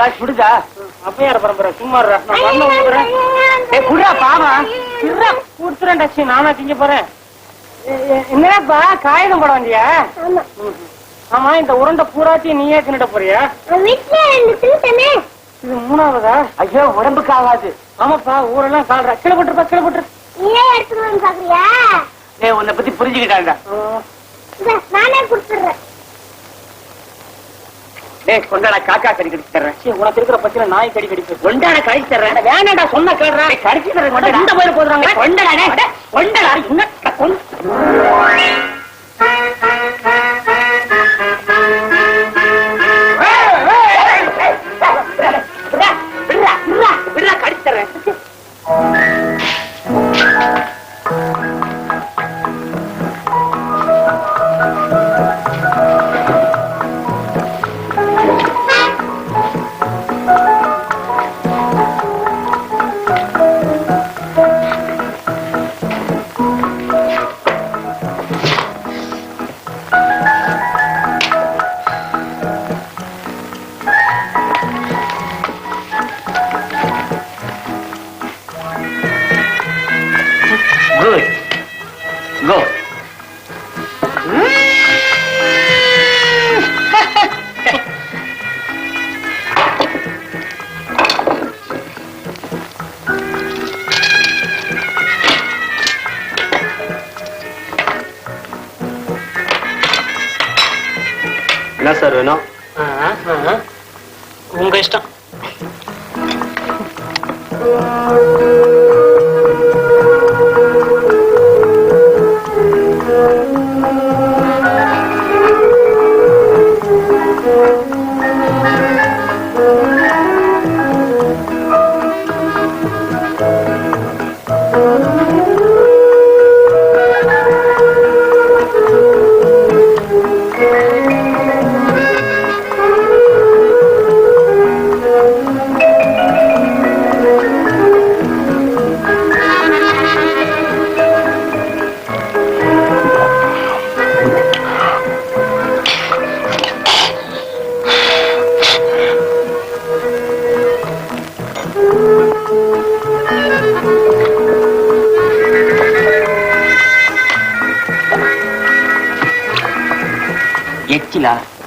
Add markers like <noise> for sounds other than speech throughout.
ஏன்டா சுடுதா அப்பையார் பரம்பரை சும்மா குடுறா பாவா. கொடுத்துறேன்டா சீ நானா திங்க போறேன். என்னப்பா காகிதம் போட வந்தியா? ஆமா. இந்த உருண்டை பூராத்தையும் நீயே தின்னுட போறியா? இது மூணாவதா? ஐயோ உடம்புக்கு ஆகாது. ஆமாப்பா ஊரெல்லாம் கால்றா கீழே போட்டுருப்பா கீழே போட்டுரு. நீயே வந்து பாக்குறியா டேய் உன்னை பத்தி புரிஞ்சுக்கிட்டான்டா. இந்தா, நானே கொடுத்துடுறேன். டேய் கொண்டாடா காக்கா கறி கடிச்சு தர்றேன் உனக்கு இருக்கிற பத்தில நாய் கடி கடிப்பு கொண்டாட கடிச்சு தர்றேன் வேணாடா சொன்ன கேடுறா கடிச்சு தர்றேன் கொண்டாடா இந்த போயிரு போதுறாங்க கொண்டாடா. கொண்டாடா இன்னும் கொண்டு கடிச்சு தர்றேன் எச்சிலா யார்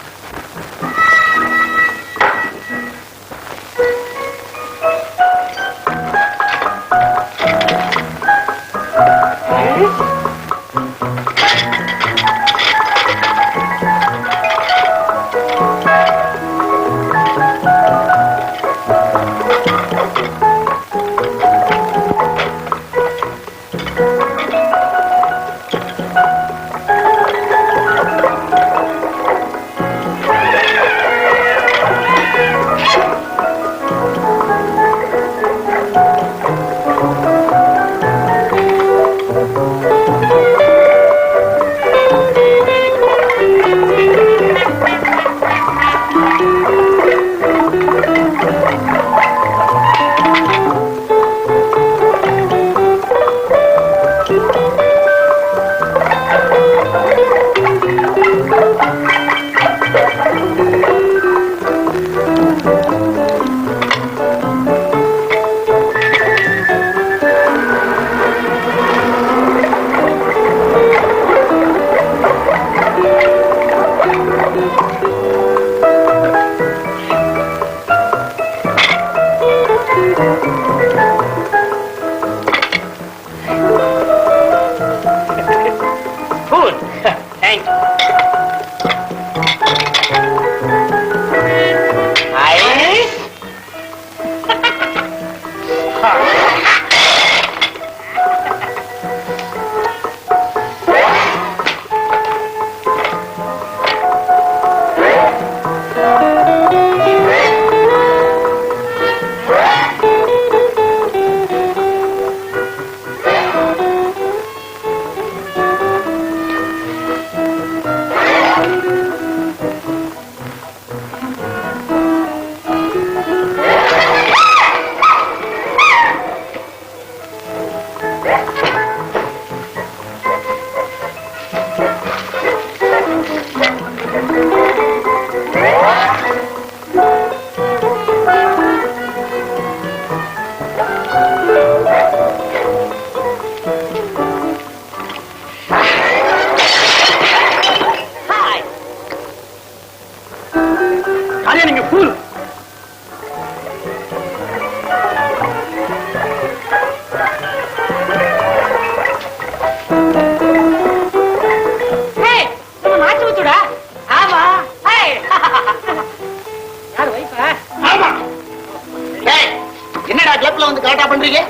இல்லையா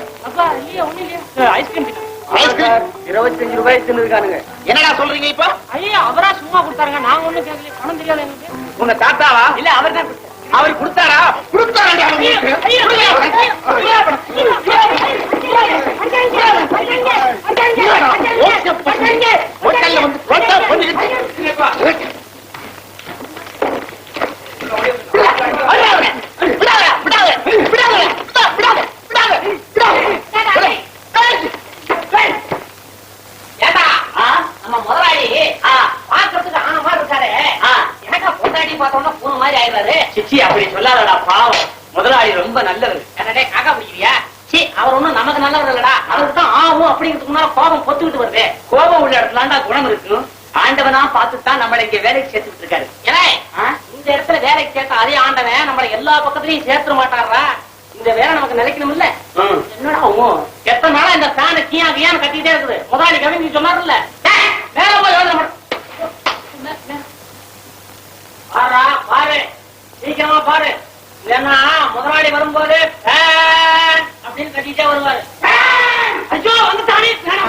ஐஸ்கிரீம் ஐஸ்கிரீம் இருபத்தஞ்சு ரூபாய் தின்னுருக்கானுங்க என்னடா சொல்றீங்க இப்ப ஐயா அவரா சும்மா கொடுத்தாருங்க நாங்க ஒண்ணும் கேட்கல பணம் உங்க தாத்தாவா இல்ல அவர் தான் அவர் கொடுத்தாரா கொடுத்தாரா விடாத, விடாத, விடாத, விடாத. ஏண்டா நம்ம முதலாளி பாக்குறதுக்கு ஆன மாதிரி இருக்காரு எனக்கா பொண்டாட்டி பார்த்தோம்னா பூனை மாதிரி ஆயிடுறாரு சிச்சி அப்படி சொல்லாதடா பாவம். முதலாளி ரொம்ப நல்லவர். என்னடே காக்கா பிடிக்கிறியா? சி அவர் ஒண்ணும் நமக்கு நல்லவர் இல்லடா. அவருக்கு தான் ஆவும் அப்படிங்கிறதுக்கு முன்னால கோபம் பொத்துக்கிட்டு வருது. கோபம் உள்ள இடத்துலாண்டா குணம் இருக்கும் ஆண்டவனா பார்த்து தான் நம்மளை இங்க வேலைக்கு சேர்த்துட்டு இருக்காரு ஆ? இந்த இடத்துல வேலைக்கு சேர்த்த அதே ஆண்டவன் நம்மள எல்லா பக்கத்துலயும் சேர்த்துட மாட்டாரா? இந்த வேலை நமக்கு நிலைக்கணும் இல்ல. என்னடா ஆகும் எத்தனை நாளா இந்த ஃபேனு கியா கியான்னு கட்டிட்டே இருக்குது. முதலாளி கவிஞ சொன்னார்ல டேய், மேல போய் பாரா பாரு சீக்கிரமா பாரு இல்லன்னா முதலாளி வரும்போது ஃபேன் அப்படின்னு கட்டிட்டே வருவாரு ஃபேன்! ஐயோ வந்துட்டானே ஃபேன்!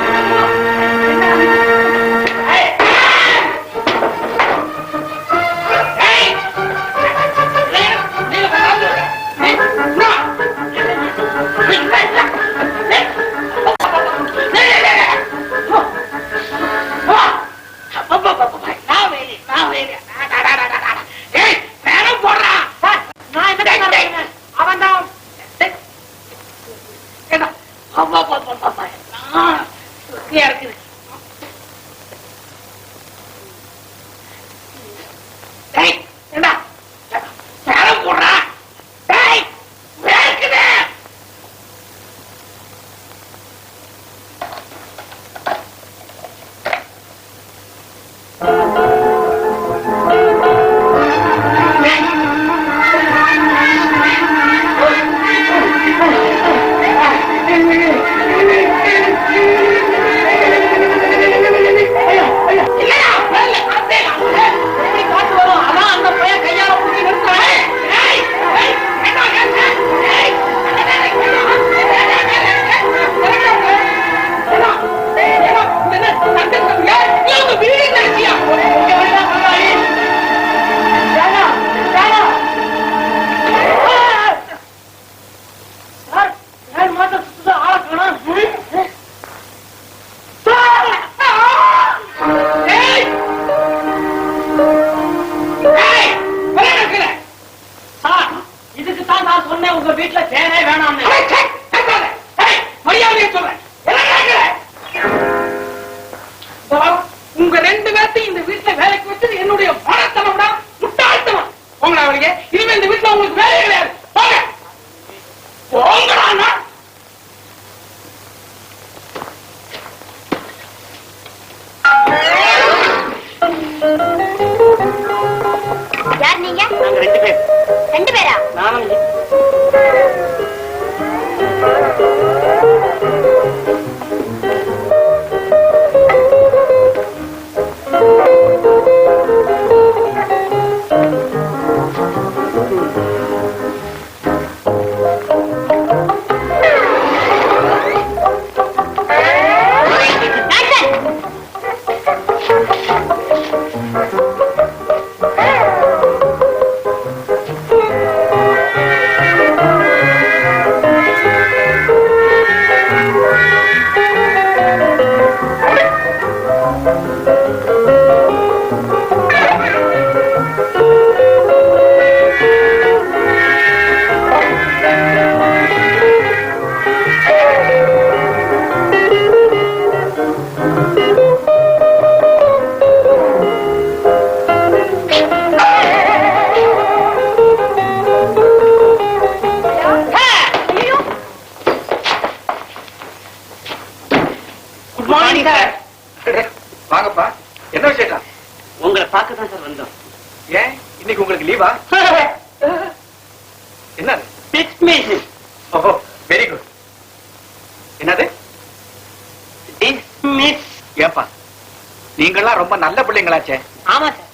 பிள்ளைங்களாச்சே ஆமா சார்.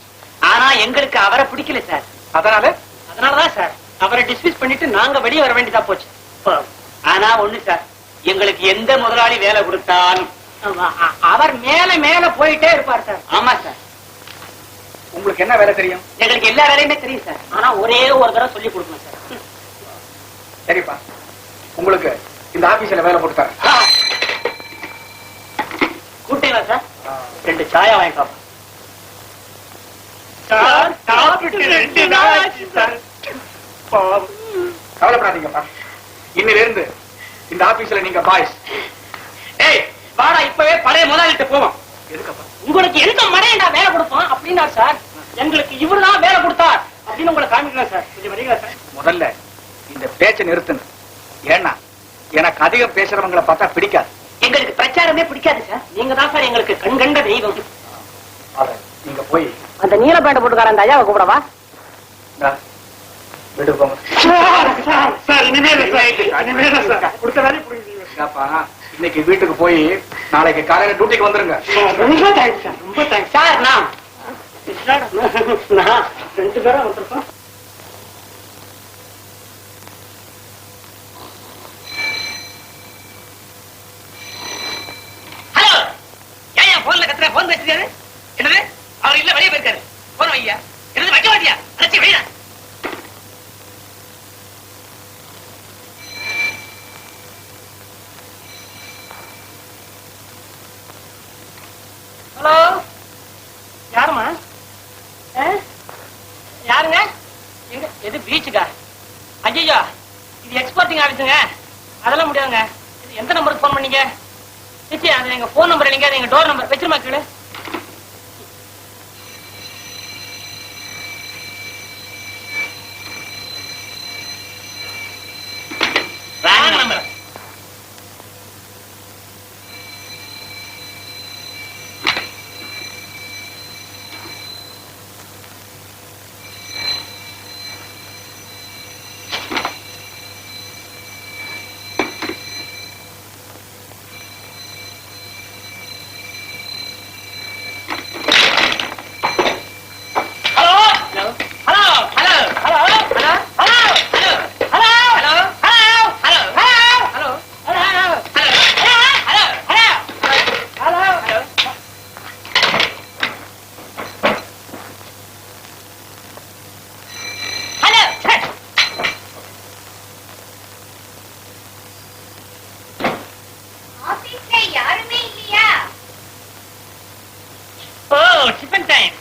ஆனா எங்களுக்கு அவரை பிடிக்கல சார். அதனால? அதனாலதான் சார். அவரை டிஸ்மிஸ் பண்ணிட்டு நாங்க வெளியே வர வேண்டியதா போச்சு. ஆனா ஒண்ணு சார். எங்களுக்கு எந்த முதலாளி வேலை கொடுத்தாலும். அவர் மேல மேல போயிட்டே இருப்பார் சார். ஆமா சார். உங்களுக்கு என்ன வேலை தெரியும்? எங்களுக்கு எல்லா வேலையுமே தெரியும் சார். ஆனா ஒரே ஒரு தடவை சொல்லி கொடுக்கணும் சார். சரிப்பா. உங்களுக்கு இந்த ஆபீஸ்ல வேலை போட்டு தரேன். கூட்டீங்களா சார்? ரெண்டு சாயா வாங்கிக்கோ சார் சாப்பிட்டு ரெண்டு நாள் ஆச்சு சார் கவலைப்படாதீங்கப்பா. இன்னில இருந்து இந்த ஆபீஸ்ல நீங்க பாய்ஸ் ஏய் வாடா இப்பவே பழைய முதலாளிட்ட போவோம். எதுக்கப்பா? உங்களுக்கு எந்த மடையண்டா வேலை கொடுப்போம் அப்படின்னா சார் எங்களுக்கு இவருதான் வேலை கொடுத்தார். அப்படின்னு உங்களை காமிக்கலாம் சார். கொஞ்சம் வரீங்களா சார்? முதல்ல இந்த பேச்சை நிறுத்துங்க. ஏன்னா எனக்கு அதிகம் பேசுறவங்களை பார்த்தா பிடிக்காது. எங்களுக்கு பிரச்சாரமே பிடிக்காது சார். நீங்க தான் சார் எங்களுக்கு கண்கண்ட தெய்வம். நீங்க போய் அந்த நீல பேண்ட் போட்டுக்கார அந்த ஐயாவை கூப்பிடவா? வீட்டுக்கு போங்க. இன்னைக்கு வீட்டுக்கு போய் நாளைக்கு காலையில டியூட்டிக்கு வந்துருங்க. ரொம்ப தேங்க்ஸ் சார் ரொம்ப தேங்க்ஸ் சார் நான் நான் ரெண்டு பேரும் வந்திருக்கோம். ஹலோ ஏன் போன்ல கத்துற? போன் இல்ல வெளியே போயிருக்காரு போன் வையா என்னது வைக்க மாட்டியா? அழைச்சி வையா ஹலோ? யாருமா யாருங்க? எங்க? எது பீச்சுக்கா? ஐயோ இது எக்ஸ்போர்ட்டிங் ஆஃபீஸுங்க அதெல்லாம் முடியாதுங்க. இது எந்த நம்பருக்கு ஃபோன் பண்ணீங்க? சிச்சி அது எங்க ஃபோன் நம்பர் இல்லைங்க அது எங்க டோர் நம்பர் வச்சிருமா கேளு. டிஃபன் டைம்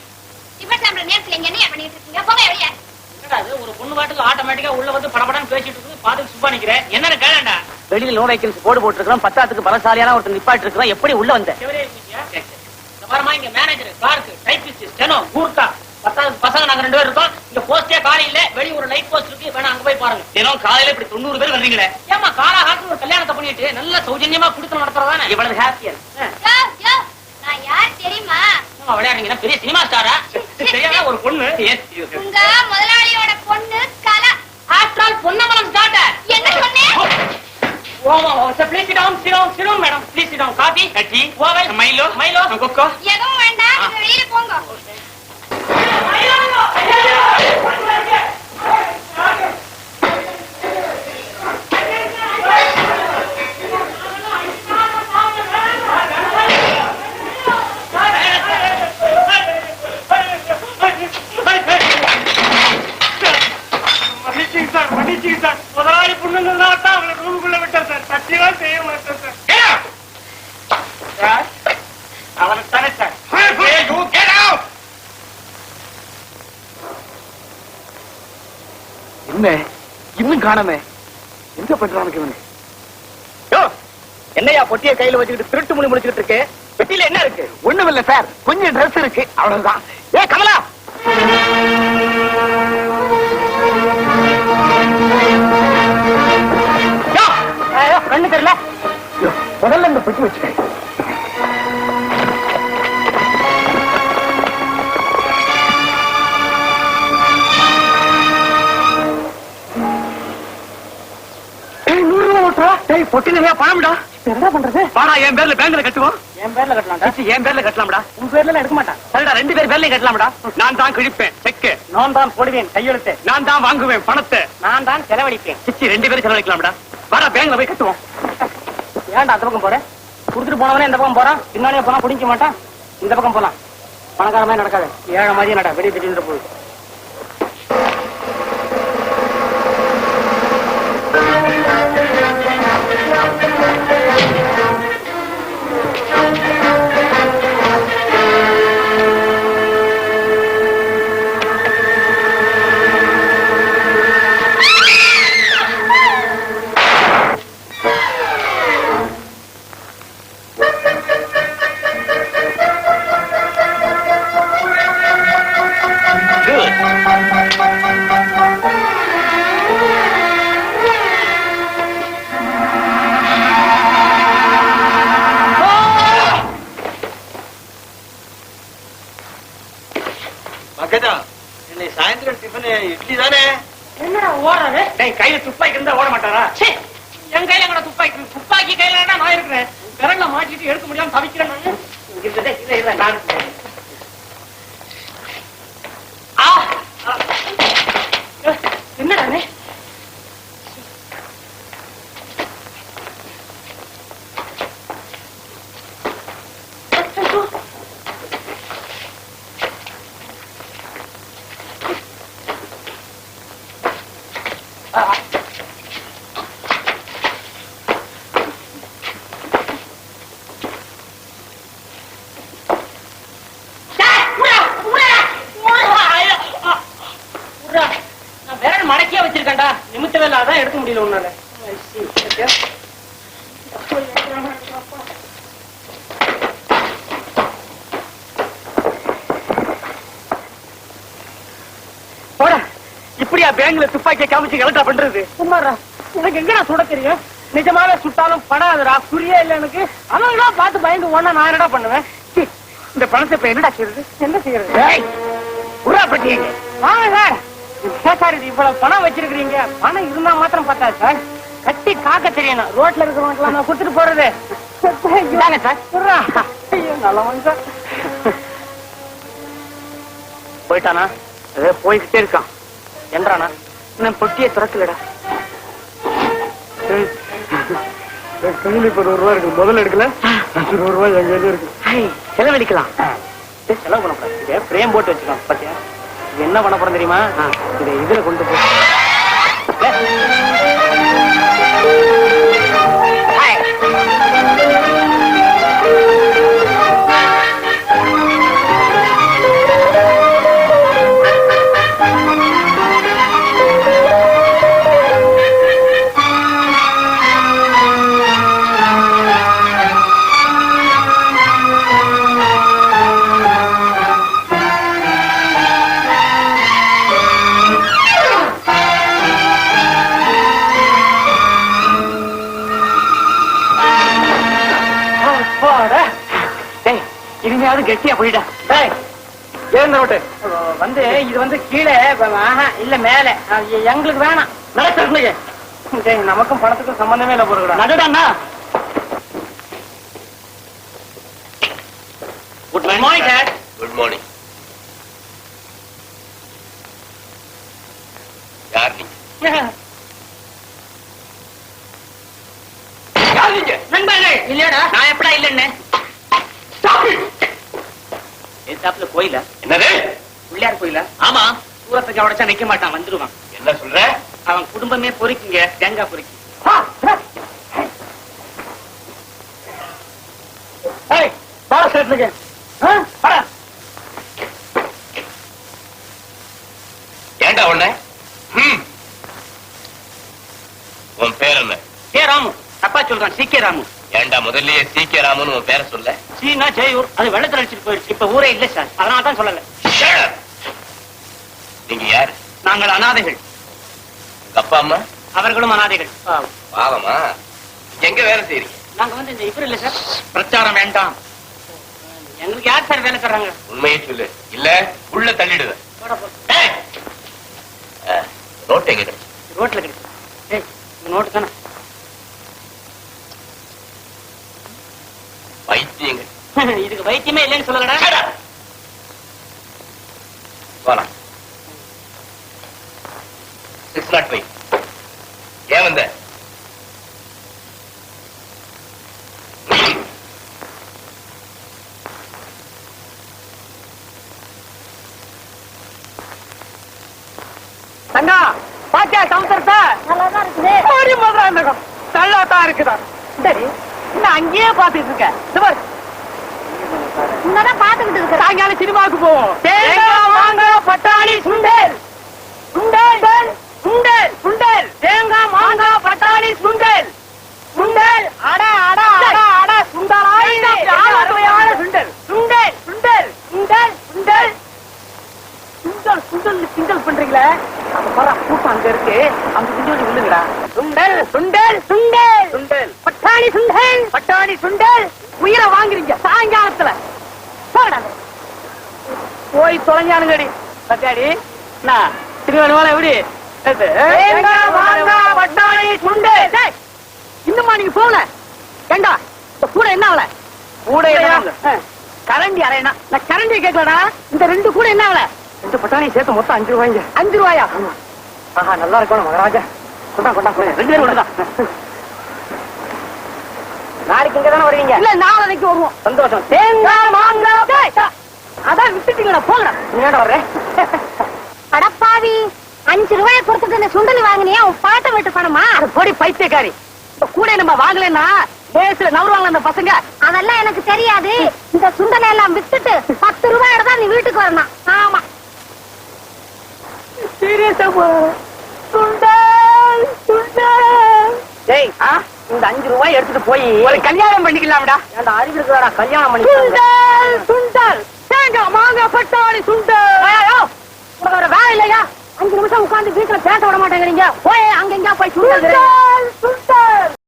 டிஃபன் சாப்பிடுற நேரத்துல இங்க என்ன பண்ணிட்டு இருக்கீங்க? போங்க வெளியே. என்னடா அது ஒரு பொண்ணு பாட்டுக்கு ஆட்டோமேட்டிக்கா உள்ள வந்து படபடன்னு பேசிட்டு இருக்கு பாத்துக்கு சுப்பா நிக்கிறேன் என்னன்னு கேளண்டா வெளியில நோ வேக்கன்சி போர்டு போட்டுருக்கோம் பத்தாத்துக்கு பலசாலியான ஒருத்தர் நிப்பாட்டு இருக்கிறோம் எப்படி உள்ள வந்த? எவரே இருக்கீங்க? இந்த பாருமா இங்க manager clerk typist steno Gurkha பத்தாவது பசங்க நாங்க ரெண்டு பேர் இருக்கோம். இங்க போஸ்டே காலி இல்ல. வெளிய ஒரு லைட் போஸ்ட் இருக்கு. வேணா அங்க போய் பாருங்க. தினம் காலையில இப்படி தொண்ணூறு பேர் வர்றீங்களே? ஏமா காலா காலத்துல ஒரு கல்யாணத்தை பண்ணிட்டு நல்ல சௌஜன்யமா குடுத்து நடத்துறதானே? இவ்வளவு ஹாப்பியா யோ யோ நான் யார் தெரியுமா? விளையாடுறீங்கன்னா பெரிய சினிமா ஸ்டாரா? தெரியாத ஒரு பொண்ணு? உங்க முதலாளியோட பொண்ணு கலா. ஆஃப்டர் ஆல் பொன்னமலம் ஸ்டார்டர் என்ன சொன்னேன் oh O please sit down sit down sit down madam please sit down coffee கட்டி. ஓவல் மைலோ மைலோ கொக்கோ? எதுவும் வேண்டாம். வெளியில போங்க. சார் மன்னிச்சுங்க சார் முதலாளி பொண்ணுங்க தான் அவங்களை ரூமுக்குள்ள விட்டார் சார் சத்தியமா செய்ய மாட்டேன் சார் சார் அவனுக்கு தானே சார் என்ன? இன்னும் காணமே. எங்க பண்றானுக்கு இவனு? என்னையா பொட்டிய கையில வச்சுக்கிட்டு திருட்டு முடி முடிச்சுக்கிட்டு இருக்கு? பெட்டியில என்ன இருக்கு? ஒண்ணுமில்ல சார் கொஞ்சம் ட்ரெஸ் இருக்கு. அவ்வளவுதான். ஏ கமலா! கண்ணு தெரியல. முதல்ல இந்த பெட்டி டேய் பொட்டி நிறைய பணம்டா என்ன பண்றது? வாடா என் பேர்ல பேங்க்ல கட்டுவோம் என் பேர்ல கட்டலாம்டா. என் பேர்ல கட்டலாம்டா. உன் பேர்ல எடுக்க மாட்டான். சரிடா ரெண்டு பேர் பேர்லயும் கட்டலாம்டா. நான் தான் கிழிப்பேன். செக்கு நான் தான் போடுவேன் கையெழுத்து. நான் தான் வாங்குவேன் பணத்தை. நான் தான் செலவழிப்பேன். சிச்சி ரெண்டு பேரும் செலவழிக்கலாம்டா. வாடா பேங்க்ல போய் கட்டுவோம். ஏன்டா அந்த பக்கம் போறேன் கொடுத்துட்டு போனவனே இந்த பக்கம் போறான். பின்னாடியே போனா பிடிக்க மாட்டான். இந்த பக்கம் போலாம். பணக்கார மாதிரி நடக்காது. ஏழை மாதிரி நட. வெடி திடீர்னு போகுது டேய் கையில துப்பாக்கி இருந்தா ஓட மாட்டாரா? ச்சே, என் கையில கூட துப்பாக்கி துப்பாக்கி கையில நான் இருக்கிறேன் விரல்ல மாட்டிட்டு எடுக்க முடியாம தவிக்கிறேன் நானு. இல்ல இல்ல இல்ல நான் ஆ, ஆ. என்னடா நீ? உர்ரா, நான் விரல் மடக்கியா வச்சிருக்கேன்டா நிமித்தவே இல்ல அதான் எடுக்க முடியல உன்னால I see. Okay. போடா இப்படியா பேங்க்ல துப்பாக்கிய காமிச்சு கலெக்டா பண்றது? சும்மாடா எனக்கு எங்கடா சுட தெரியும்? நிஜமாவே சுட்டாலும் படாதுடா குறியே இல்ல எனக்கு. அவங்களா பார்த்து பயந்து ஒன்னா நான் என்னடா பண்ணுவேன்? இந்த பணத்தை இப்ப என்னடா செய்யறது? என்ன செய்யறது? உரா பட்டியங்க வாங்க சார். சார் இது இவ்வளவு பணம் வச்சிருக்கீங்க பணம் இருந்தா மாத்திரம் பத்தாது சார். கட்டி காக்க தெரியணும். ரோட்ல இருக்கிறவங்க நான் கொடுத்துட்டு போறது. சார். சொல்றா சார். போயிட்டானா? போய்கிட்டே இருக்கான். என்றானா? இன்னும் பொட்டியை திறக்கலடா கையில் இப்ப நூறு ரூபாய் இருக்கு. முதல்ல எடுக்கல. நூறு ரூபாய் எங்க இருக்கு. செலவழிக்கலாம். செலவு பண்ணக்கூடாது இதை போட்டு வச்சுக்கலாம் பாத்தியா? என்ன பண்ண போறோம் தெரியுமா? இதை இதுல கொண்டு போ இது வந்து கீழே இல்ல மேல. எங்களுக்கு வேணாம். நடக்க டேய், நமக்கும் பணத்துக்கும் சம்பந்தமே இல்ல போறா நடுடாண்ணா good morning sir good morning யார் நீங்க? <laughs> யார் நீங்க? நண்பர்களே. இல்லையாடா? நான் எப்படா இல்லன்னு? எத்தாப்புல கோயில என்னது பிள்ளையார் கோயில ஆமா தூரத்துக்கு உடைச்சா நிக்க மாட்டான் வந்துருவான். என்ன சொல்ற? அவன் குடும்பமே பொறிக்குங்க தேங்காய் பொறிக்கு. ஏண்டா உன்ன. உன் பேர் என்ன? ஏ ராமு. தப்பா சொல்றான் சி கே ராமு. ஏண்டா முதல்லயே சீக்கிய ராமன் உன் பேரை சொல்ல? சீனா ஜெயூர் அது வெள்ளத்துல அடிச்சிட்டு போயிடுச்சு. இப்ப ஊரே இல்ல சார். அதனால தான் சொல்லல. நீங்க யாரு? நாங்கள் அனாதைகள். அப்பா அம்மா? அவர்களும் அனாதைகள். பாவமா? எங்க வேலை செய்யறீங்க நாங்க வந்து இந்த இப்படி இல்ல சார். பிரச்சாரம் வேண்டாம். எங்களுக்கு யார் சார் வேலை தர்றாங்க? உண்மையை சொல்லு. இல்ல உள்ள தள்ளிடுவேன் ரோட்டை கிடைச்சு ரோட்ல கிடைச்சு நோட்டு தானே? வைத்தியங்க <laughs> இதுக்கு வைத்தியமே இல்லைன்னு சொல்லலடா. போலாம். இந்த நோட்டு தானே ஏன் வந்த? தங்கா பாத்தியா சமுத்திரத்தை நல்லாதான் இருக்குது. ஒரு மதுராந்தகம் நல்லா தான் இருக்குதா. சரி இன்னும் அங்கேயே பாத்துட்டு இருக்க? பாரு, உன்னதான் பாத்துக்கிட்டு இருக்கிற சாயங்காலம் சினிமாவுக்கு போவோம். பட்டாணி சுண்டல் சுண்டல் சுண்டல் சுண்டல் தேங்காய் மாங்காய் பட்டாணி சுண்டல் சுண்டல் அட அட அட அட சுண்டலாய் சுவையான சுண்டல் சுண்டல் சுண்டல் சுண்டல் சுண்டல் சுண்டல் சுண்டல் கிண்டல் பண்றீங்களே? அந்த கூட்டம் அங்க இருக்கு. அந்த சுண்டல் விழுங்கடா சுண்டல் சுண்டல் சுண்டல். சுண்டல். பட்டாணி சுண்டல். பட்டாணி சுண்டல். உயிரை வாங்குறீங்க சாயங்காலத்துல. போய் தொலைஞ்சானுங்கடி. பத்தாடி நான் திருவண்ணாமலை எப்படி? சுண்டல். இன்னுமா நீங்க போகல. ஏண்டா கூட என்ன ஆகல? கூட கரண்டி அரையனா நான் கரண்டி கேட்கலடா. இந்த ரெண்டு கூட என்ன ஆகல? ரெண்டு பட்டாணி சேர்த்து மொத்தம் அஞ்சு ரூபாய்ங்க. அஞ்சு ரூபாயா? ஆஹா நல்லா இருக்கணும் மகராஜா கொண்டா கொண்டா கொண்டா. ரெண்டு பேரும் ஒண்ணுதான். நாளைக்கு இங்க தானே வருவீங்க? இல்ல நாளைக்கு வருவோம். சந்தோஷம். தேங்காய் மாங்காய். அதான் விட்டுட்டீங்களா போங்கடா. நீ ஏன்டா வர்ற அடப்பாவி அஞ்சு ரூபாய் கொடுத்துட்டு இந்த சுண்டல் வாங்கினியா? உன் பாட்டை விட்டு பணமா? அது பொடி பைத்தியக்காரி. கூட நம்ம வாங்கலைன்னா பேசுல நவருவாங்க அந்த பசங்க. அதெல்லாம் எனக்கு தெரியாது. இந்த சுண்டலை எல்லாம் வித்துட்டு பத்து ரூபாயோட தான் நீ வீட்டுக்கு வரணும். ஆமா. சீரியஸா சுண்டல் சுண்டல் டேய் ஆ இந்த அஞ்சு ரூபாய் எடுத்துட்டு போய் ஒரு கல்யாணம் பண்ணிக்கலாம்டா. ஏன்டா அறிவு இருக்கிறாடா கல்யாணம் பண்ணி சுண்டல் சுண்டல் தேங்காய் மாங்காய் பட்டாணி சுண்டல். உனக்கு வேற வேலை இல்லையா? அஞ்சு நிமிஷம் உட்கார்ந்து வீட்டுல பேச விட மாட்டேங்கிறீங்க. போய் அங்க எங்க போய் சுண்டல்.